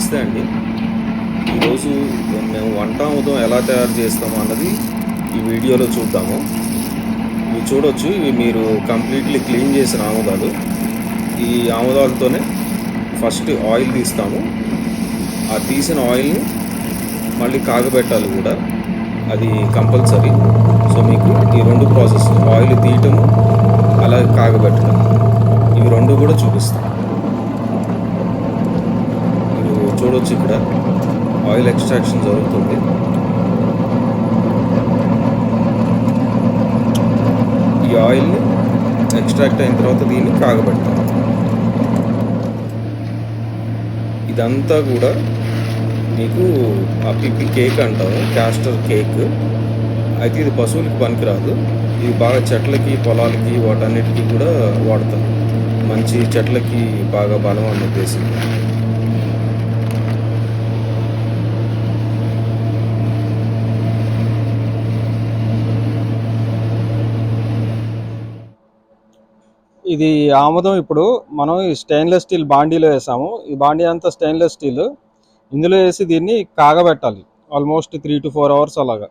నమస్తే అండి. ఈరోజు మేము వంట ఆముదం ఎలా తయారు చేస్తాము అన్నది ఈ వీడియోలో చూద్దాము. ఇవి చూడొచ్చు ఇవి మీరు కంప్లీట్లీ క్లీన్ చేసిన ఆముదాలు. ఈ ఆముదాలతోనే ఫస్ట్ ఆయిల్ తీస్తాము. ఆ తీసిన ఆయిల్ని మళ్ళీ కాగబెట్టాలి కూడా. అది కంపల్సరీ. సో మీకు ఈ రెండు ప్రాసెస్ ఆయిల్ తీయటము అలాగే కాగబెట్టడం ఇవి రెండు కూడా చూపిస్తాం చూడవచ్చు ఇక్కడ. ఆయిల్ ఎక్స్ట్రాక్షన్ జరుగుతుంది. ఈ ఆయిల్ని ఎక్స్ట్రాక్ట్ అయిన తర్వాత దీన్ని కాగబెడతాం. ఇదంతా కూడా మీకు ఆ పిప్పి కేక్ అంటాము క్యాస్టర్ కేక్. అయితే ఇది పశువులకి పనికిరాదు. ఇది బాగా చెట్లకి పొలాలకి వాటన్నిటికీ కూడా వాడతాం. మంచి చెట్లకి బాగా బలం అని ఉద్దేశం ఇది ఆముదం ఇప్పుడు మనం ఈ స్టెయిన్లెస్ స్టీల్ బాండీలో వేసాము. ఈ బాండీ అంతా స్టెయిన్లెస్ స్టీల్ ఇందులో వేసి దీన్ని కాగబెట్టాలి. Almost three to four hours అలాగా.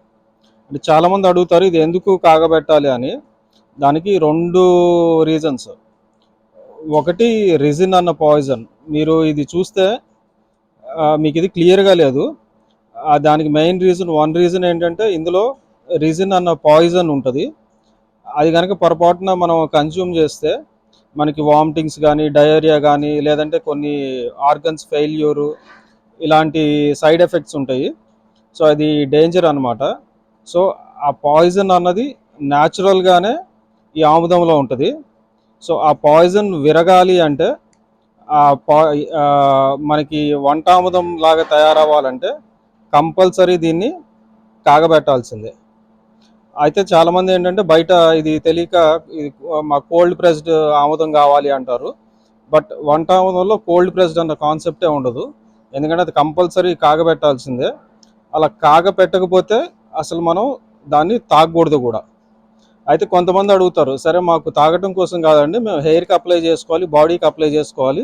అంటే చాలామంది అడుగుతారు ఇది ఎందుకు కాగబెట్టాలి? అని. దానికి రెండు రీజన్స్ ఒకటి రిజిన్ అన్న పాయిజన్ మీరు ఇది చూస్తే మీకు ఇది క్లియర్గా లేదు. దానికి మెయిన్ రీజన్ వన్ రీజన్ ఏంటంటే ఇందులో రిజిన్ అన్న పాయిజన్ ఉంటుంది. అది కనుక పొరపాటున మనం కన్జ్యూమ్ చేస్తే మనకి వామిటింగ్స్ కానీ డయేరియా కానీ లేదంటే కొన్ని ఆర్గన్స్ ఫెయిల్యూరు ఇలాంటి సైడ్ ఎఫెక్ట్స్ ఉంటాయి. సో అది డేంజర్ అన్నమాట. సో ఆ పాయిజన్ అన్నది న్యాచురల్గానే ఈ ఆముదంలో ఉంటుంది. సో ఆ పాయిజన్ విరగాలి అంటే ఆ పా ఆ, మనకి వంట ఆముదం లాగా తయారవ్వాలంటే కంపల్సరీ దీన్ని కాగబెట్టాల్సిందే. అయితే చాలా మంది ఏంటంటే బయట ఇది తెలియక ఇది మా కోల్డ్ ప్రెస్డ్ ఆముదం కావాలి అంటారు. బట్ వంట ఆముదంలో కోల్డ్ ప్రెస్డ్ అన్న కాన్సెప్టే ఉండదు. ఎందుకంటే అది కంపల్సరీ కాగబెట్టాల్సిందే. అలా కాగపెట్టకపోతే అసలు మనం దాన్ని తాగకూడదు కూడా. అయితే కొంతమంది అడుగుతారు సరే మాకు తాగటం కోసం కాదండి మేము హెయిర్కి అప్లై చేసుకోవాలి బాడీకి అప్లై చేసుకోవాలి.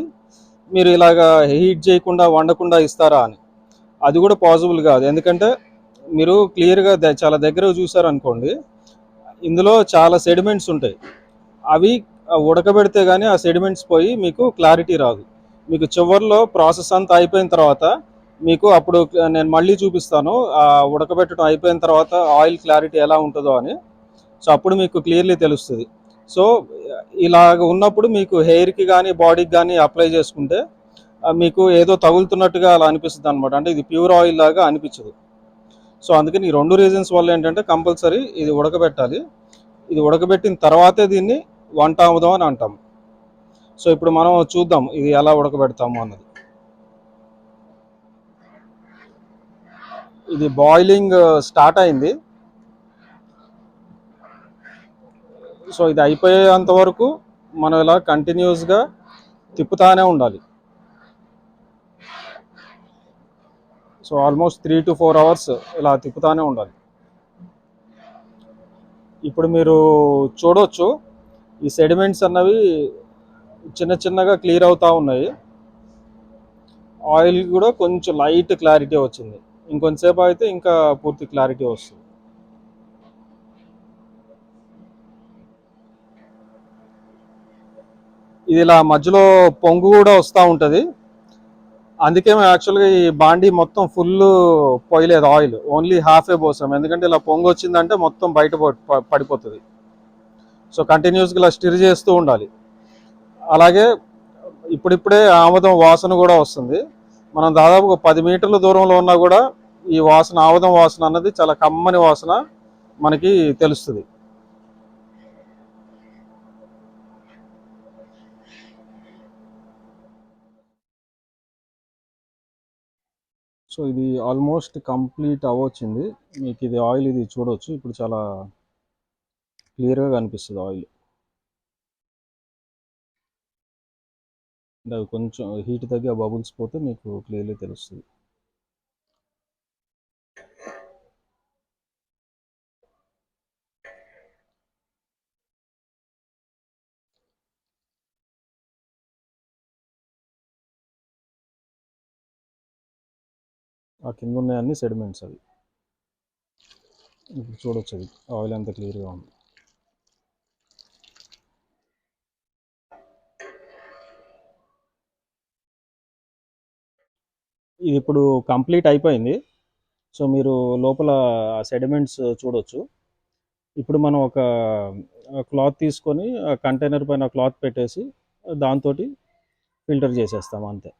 మీరు ఇలాగా హీట్ చేయకుండా వండకుండా ఇస్తారా? అని. అది కూడా పాసిబుల్ కాదు. ఎందుకంటే మీరు క్లియర్గా చాలా దగ్గర చూసారనుకోండి ఇందులో చాలా సెడిమెంట్స్ ఉంటాయి. అవి ఉడకబెడితే కానీ ఆ సెడిమెంట్స్ పోయి మీకు క్లారిటీ రాదు. మీకు చివరిలో ప్రాసెస్ అంతా అయిపోయిన తర్వాత మీకు అప్పుడు నేను మళ్ళీ చూపిస్తాను ఆ ఉడకబెట్టడం అయిపోయిన తర్వాత ఆయిల్ క్లారిటీ ఎలా ఉంటుందో అని. సో అప్పుడు మీకు క్లియర్లీ తెలుస్తుంది. సో ఇలాగ ఉన్నప్పుడు మీకు హెయిర్కి కానీ బాడీకి కానీ అప్లై చేసుకుంటే మీకు ఏదో తగులుతున్నట్టుగా అలా అనిపిస్తుంది అనమాట అంటే ఇది ప్యూర్ ఆయిల్ లాగా అనిపించదు. సో అందుకని ఈ రెండు రీజన్స్ వల్ల ఏంటంటే కంపల్సరీ ఇది ఉడకబెట్టాలి. ఇది ఉడకబెట్టిన తర్వాతే దీన్ని వంట ఆముదాం అని అంటాం. సో ఇప్పుడు మనం చూద్దాం ఇది ఎలా ఉడకబెడతాము అన్నది. ఇది బాయిలింగ్ స్టార్ట్ uh, అయింది. సో ఇది అయిపోయేంత వరకు మనం ఇలా కంటిన్యూస్గా తిప్పుతానే ఉండాలి. So almost three to four hours ఇలా తిప్పుతానే ఉండాలి. ఇప్పుడు మీరు చూడవచ్చు ఈ సెడిమెంట్స్ అన్నవి చిన్న చిన్నగా క్లియర్ అవుతూ ఉన్నాయి. ఆయిల్ కూడా కొంచెం లైట్ క్లారిటీ వచ్చింది. ఇంకొంతసేపు అయితే ఇంకా పూర్తి క్లారిటీ వస్తుంది. ఇది ఇలా మధ్యలో పొంగు కూడా వస్తూ ఉంటుంది. అందుకే యాక్చువల్గా ఈ బాండీ మొత్తం ఫుల్ పోయలేదు ఆయిల్ ఓన్లీ హాఫే పోసాం. ఎందుకంటే ఇలా పొంగు వచ్చిందంటే మొత్తం బయట పడిపోతుంది. సో కంటిన్యూస్గా ఇలా స్టిర్ చేస్తూ ఉండాలి. అలాగే ఇప్పుడిప్పుడే ఆముదం వాసన కూడా వస్తుంది. మనం దాదాపు ఒక పది మీటర్ల దూరంలో ఉన్నా కూడా ఈ వాసన ఆముదం వాసన అన్నది చాలా కమ్మని వాసన మనకి తెలుస్తుంది. సో ఇది ఆల్మోస్ట్ కంప్లీట్ అవ్వచ్చింది. మీకు ఇది ఆయిల్ ఇది చూడవచ్చు ఇప్పుడు చాలా క్లియర్గా కనిపిస్తుంది ఆయిల్. అంటే అవి కొంచెం హీట్ తగ్గి ఆ బబుల్స్ పోతే మీకు క్లియర్లీ తెలుస్తుంది. ఆ కింద ఉన్నాయన్నీ సెడిమెంట్స్ అవి. ఇప్పుడు చూడొచ్చు అది ఆయిల్ అంత క్లియర్గా ఉంది. ఇది ఇప్పుడు కంప్లీట్ అయిపోయింది. సో మీరు లోపల సెడిమెంట్స్ చూడొచ్చు. ఇప్పుడు మనం ఒక క్లాత్ తీసుకొని ఆ కంటైనర్ పైన క్లాత్ పెట్టేసి దాంతో ఫిల్టర్ చేసేస్తాం అంతే.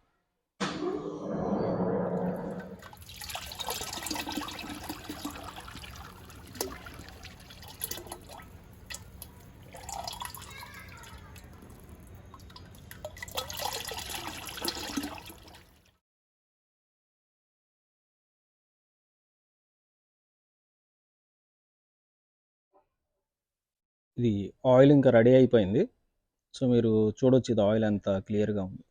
ఇది ఆయిల్ ఇంకా రెడీ అయిపోయింది. సో మీరు చూడొచ్చు ఇది ఆయిల్ ఎంత క్లియర్గా ఉంది.